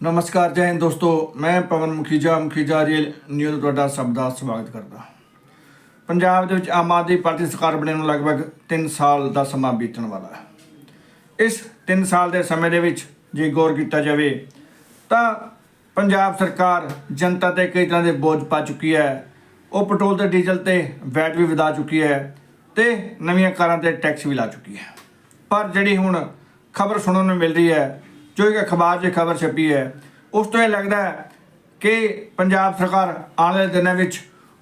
ਨਮਸਕਾਰ, ਜੈ ਹਿੰਦ ਦੋਸਤੋ। ਮੈਂ ਪਵਨ ਮੁਖੀਜਾ ਮੁਖੀਜਾ ਰੀਅਲ ਨਿਊਜ਼ ਤੁਹਾਡਾ ਸਭ ਦਾ ਸਵਾਗਤ ਕਰਦਾ ਪੰਜਾਬ ਦੇ ਵਿੱਚ ਆਮ ਆਦਮੀ ਪਾਰਟੀ ਸਰਕਾਰ ਬਣਨ ਨੂੰ ਲਗਭਗ 3 ਸਾਲ ਦਾ ਸਮਾਂ ਬੀਤਣ ਵਾਲਾ ਹੈ। ਇਸ 3 ਸਾਲ ਦੇ ਸਮੇਂ ਦੇ ਵਿੱਚ ਜੇ ਗੌਰ ਕੀਤਾ ਜਾਵੇ, ਤਾਂ ਪੰਜਾਬ ਸਰਕਾਰ ਜਨਤਾ ਤੇ ਕਈ ਤਰ੍ਹਾਂ ਦੇ ਬੋਝ ਪਾ ਚੁੱਕੀ ਹੈ। ਉਹ ਪੈਟਰੋਲ ਤੇ ਡੀਜ਼ਲ ਤੇ ਵੈਟ ਵੀ ਵਧਾ ਚੁੱਕੀ ਹੈ ਤੇ ਨਵੀਆਂ ਕਾਰਾਂ ਤੇ ਟੈਕਸ ਵੀ ਲਾ ਚੁੱਕੀ ਹੈ। ਪਰ ਜਿਹੜੀ ਹੁਣ ਖਬਰ ਸੁਣਨ ਨੂੰ ਮਿਲ ਰਹੀ ਹੈ ਜੋ ਇੱਕ ਅਖਬਾਰ 'ਚ ਖਬਰ ਛਪੀ ਹੈ, ਉਸ ਤੋਂ ਇਹ ਲੱਗਦਾ ਹੈ ਕਿ ਪੰਜਾਬ ਸਰਕਾਰ ਆਉਣ ਵਾਲੇ ਦਿਨਾਂ ਵਿੱਚ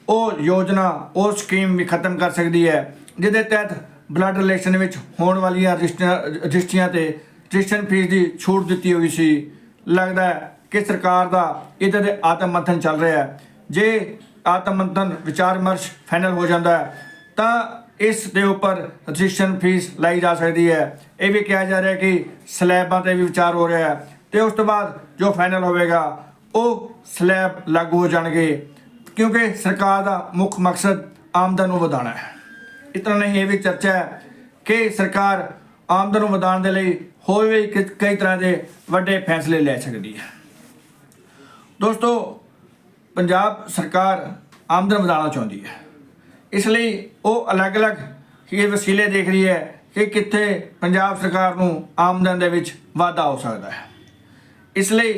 ਉਹ ਯੋਜਨਾ, ਉਹ ਸਕੀਮ ਵੀ ਖਤਮ ਕਰ ਸਕਦੀ ਹੈ, ਜਿਹਦੇ ਤਹਿਤ ਬਲੱਡ ਰਿਲੇਸ਼ਨ ਵਿੱਚ ਹੋਣ ਵਾਲੀਆਂ ਰਜਿਸਟਰ- ਰਜਿਸਟਰੀਆਂ ਤੇ ਰਜਿਸਟ੍ਰੇਸ਼ਨ ਫੀਸ ਦੀ ਛੂਟ ਦਿੱਤੀ ਹੋਈ ਸੀ। ਲੱਗਦਾ ਹੈ ਕਿ ਸਰਕਾਰ ਦਾ ਇਹਦੇ ਤੇ ਆਤਮ ਮੰਥਨ ਚੱਲ ਰਿਹਾ ਹੈ। ਜੇ ਆਤਮ ਮੰਥਨ ਵਿਚਾਰ ਵਿਮਰਸ਼ ਫਾਈਨਲ ਹੋ ਜਾਂਦਾ ਹੈ, ਤਾਂ ਇਸ ਦੇ ਉੱਪਰ ਰਜਿਸਟ੍ਰੇਸ਼ਨ ਫੀਸ ਲਈ ਜਾ ਸਕਦੀ ਹੈ। ਇਹ ਵੀ ਕਿਹਾ ਜਾ ਰਿਹਾ ਕਿ ਸਲੈਬਾਂ ਤੇ ਵੀ ਵਿਚਾਰ ਹੋ ਰਿਹਾ ਹੈ ਤੇ ਉਸ ਤੋਂ ਬਾਅਦ ਜੋ ਫਾਈਨਲ ਹੋਵੇਗਾ, ਉਹ ਸਲੈਬ ਲਾਗੂ ਹੋ ਜਾਣਗੇ ਕਿਉਂਕਿ ਸਰਕਾਰ ਦਾ ਮੁੱਖ ਮਕਸਦ ਆਮਦਨ ਨੂੰ ਵਧਾਉਣਾ ਹੈ। ਇਤਨਾ ਨਹੀਂ, ਇਹ ਵੀ ਚਰਚਾ ਹੈ ਕਿ ਸਰਕਾਰ ਆਮਦਨ ਨੂੰ ਵਧਾਉਣ ਦੇ ਲਈ ਹੋਰ ਵੀ ਕਈ ਤਰ੍ਹਾਂ ਦੇ ਵੱਡੇ ਫੈਸਲੇ ਲੈ ਸਕਦੀ ਹੈ। ਦੋਸਤੋ, ਪੰਜਾਬ ਸਰਕਾਰ ਆਮਦਨ ਵਧਾਉਣਾ ਚਾਹੁੰਦੀ ਹੈ। ਇਸ ਲਈ ਉਹ ਅਲੱਗ-ਅਲੱਗ ਹੀ ਵਸੀਲੇ ਦੇਖ ਰਹੀ ਹੈ ਕਿ ਕਿੱਥੇ ਪੰਜਾਬ ਸਰਕਾਰ ਨੂੰ ਆਮਦਨ ਦੇ ਵਿੱਚ ਵਾਧਾ ਹੋ ਸਕਦਾ ਹੈ। ਇਸ ਲਈ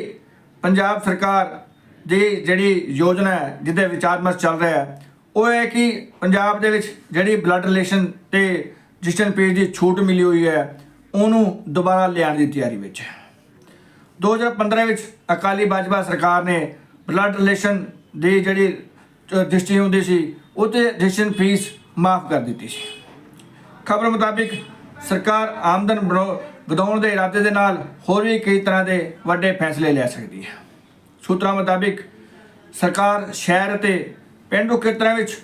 ਪੰਜਾਬ ਸਰਕਾਰ ਦੀ ਜਿਹੜੀ ਯੋਜਨਾ ਹੈ, ਜਿਹਦੇ ਵਿਚਾਰ ਮਸ ਚੱਲ ਰਿਹਾ ਹੈ, ਉਹ ਹੈ ਕਿ ਪੰਜਾਬ ਦੇ ਵਿੱਚ ਜਿਹੜੀ ਬਲੱਡ ਰਿਲੇਸ਼ਨ ਤੇ ਰਜਿਸਟ੍ਰੇਸ਼ਨ ਫੀਸ ਦੀ ਛੂਟ ਮਿਲੀ ਹੋਈ ਹੈ, ਉਹਨੂੰ ਦੁਬਾਰਾ ਲਿਆਉਣ ਦੀ ਤਿਆਰੀ ਵਿੱਚ ਹੈ। 2015 ਵਿੱਚ ਅਕਾਲੀ ਬਾਜਵਾ ਸਰਕਾਰ ਨੇ ਬਲੱਡ ਰਿਲੇਸ਼ਨ ਦੀ ਜਿਹੜੀ ਦ੍ਰਿਸ਼ਟੀ ਹੁੰਦੀ ਸੀ ਉਹਤੇ ਰਜਿਸਟ੍ਰੇਸ਼ਨ ਫੀਸ ਮਾਫ ਕਰ ਦਿੱਤੀ ਸੀ। ਖਬਰ ਮੁਤਾਬਿਕ ਸਰਕਾਰ ਆਮਦਨ ਬਣਾਉ- ਵਧਾਉਣ ਦੇ ਇਰਾਦੇ ਦੇ ਨਾਲ ਹੋਰ ਵੀ ਕਈ ਤਰ੍ਹਾਂ ਦੇ ਵੱਡੇ ਫੈਸਲੇ ਲੈ ਸਕਦੀ ਹੈ। ਸੂਤਰਾਂ ਮੁਤਾਬਿਕ ਸਰਕਾਰ ਸ਼ਹਿਰ ਅਤੇ ਪਿੰਡੂ ਖੇਤਰਾਂ ਵਿੱਚ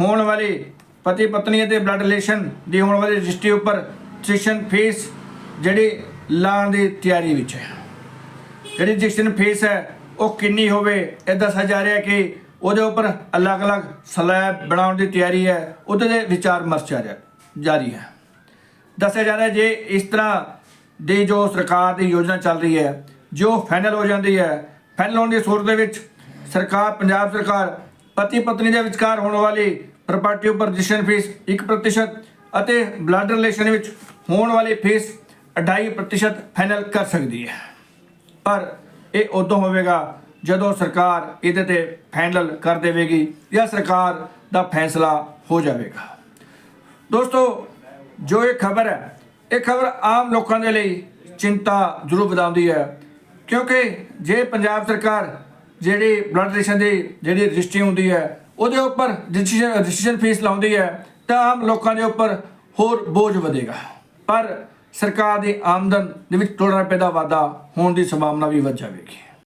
ਹੋਣ ਵਾਲੀ ਪਤੀ ਪਤਨੀ ਅਤੇ ਬਲੱਡ ਰਿਲੇਸ਼ਨ ਦੀ ਹੋਣ ਵਾਲੀ ਰਜਿਸਟਰੀ ਉੱਪਰ ਰਜਿਸਟ੍ਰੇਸ਼ਨ ਫੀਸ ਜਿਹੜੀ ਲਾਉਣ ਦੀ ਤਿਆਰੀ ਵਿੱਚ ਹੈ। ਜਿਹੜੀ ਰਜਿਸਟ੍ਰੇਸ਼ਨ ਫੀਸ ਹੈ ਉਹ ਕਿੰਨੀ ਹੋਵੇ, ਇਹ ਦੱਸਿਆ ਜਾ ਰਿਹਾ ਕਿ ਉਹਦੇ ਉੱਪਰ ਅਲੱਗ-ਅਲੱਗ ਸਲੈਬ ਬਣਾਉਣ ਦੀ ਤਿਆਰੀ ਹੈ, ਉਹਦੇ ਦੇ ਵਿਚਾਰ ਮਰਚ ਜਾਰੀ ਹੈ। ਦੱਸਿਆ ਜਾ ਰਿਹਾ ਜੇ ਇਸ ਤਰ੍ਹਾਂ ਦੀ ਜੋ ਸਰਕਾਰ ਦੀ ਯੋਜਨਾ ਚੱਲ ਰਹੀ ਹੈ, ਜੋ ਫਾਈਨਲ ਹੋ ਜਾਂਦੀ ਹੈ ਫਾਈਨਲ ਹੋਣ ਦੀ ਸੂਰਤ ਦੇ ਵਿੱਚ ਸਰਕਾਰ, ਪੰਜਾਬ ਸਰਕਾਰ ਪਤੀ ਪਤਨੀ ਦੇ ਵਿਚਕਾਰ ਹੋਣ ਵਾਲੀ ਪ੍ਰਾਪਰਟੀ ਉੱਪਰ ਰਜਿਸਟ੍ਰੇਸ਼ਨ ਫੀਸ 1% ਅਤੇ ਬਲੱਡ ਰਿਲੇਸ਼ਨ ਵਿੱਚ ਹੋਣ ਵਾਲੀ ਫੀਸ 2.5% ਫਾਈਨਲ ਕਰ ਸਕਦੀ ਹੈ। ਪਰ ਇਹ ਉਦੋਂ ਹੋਵੇਗਾ ਜਦੋਂ ਸਰਕਾਰ ਇਹਦੇ ਤੇ ਫਾਈਨਲ ਕਰ ਦੇਵੇਗੀ ਜਾਂ ਸਰਕਾਰ ਦਾ ਫੈਸਲਾ ਹੋ ਜਾਵੇਗਾ। ਦੋਸਤੋ, ਜੋ ਇਹ ਖਬਰ ਹੈ, ਇਹ ਖਬਰ ਆਮ ਲੋਕਾਂ ਦੇ ਲਈ ਚਿੰਤਾ ਜ਼ਰੂਰ ਵਧਾਉਂਦੀ ਹੈ, ਕਿਉਂਕਿ ਜੇ ਪੰਜਾਬ ਸਰਕਾਰ ਜਿਹੜੀ ਬਲੱਡ ਰਿਲੇਸ਼ਨ ਦੀ ਜਿਹੜੀ ਰਜਿਸਟਰੀ ਹੁੰਦੀ ਹੈ, ਉਹਦੇ ਉੱਪਰ ਰਜਿਸਟ੍ਰੇਸ਼ਨ ਰਜਿਸਟ੍ਰੇਸ਼ਨ ਫੀਸ ਲਾਉਂਦੀ ਹੈ, ਤਾਂ ਆਮ ਲੋਕਾਂ ਦੇ ਉੱਪਰ ਹੋਰ ਬੋਝ ਵਧੇਗਾ। ਪਰ ਸਰਕਾਰ ਦੀ ਆਮਦਨ ਦੇ ਵਿੱਚ ਥੋੜਾ ਰੁਪਏ ਦਾ ਵਾਧਾ ਹੋਣ ਦੀ ਸੰਭਾਵਨਾ ਵੀ ਵੱਧ ਜਾਵੇਗੀ।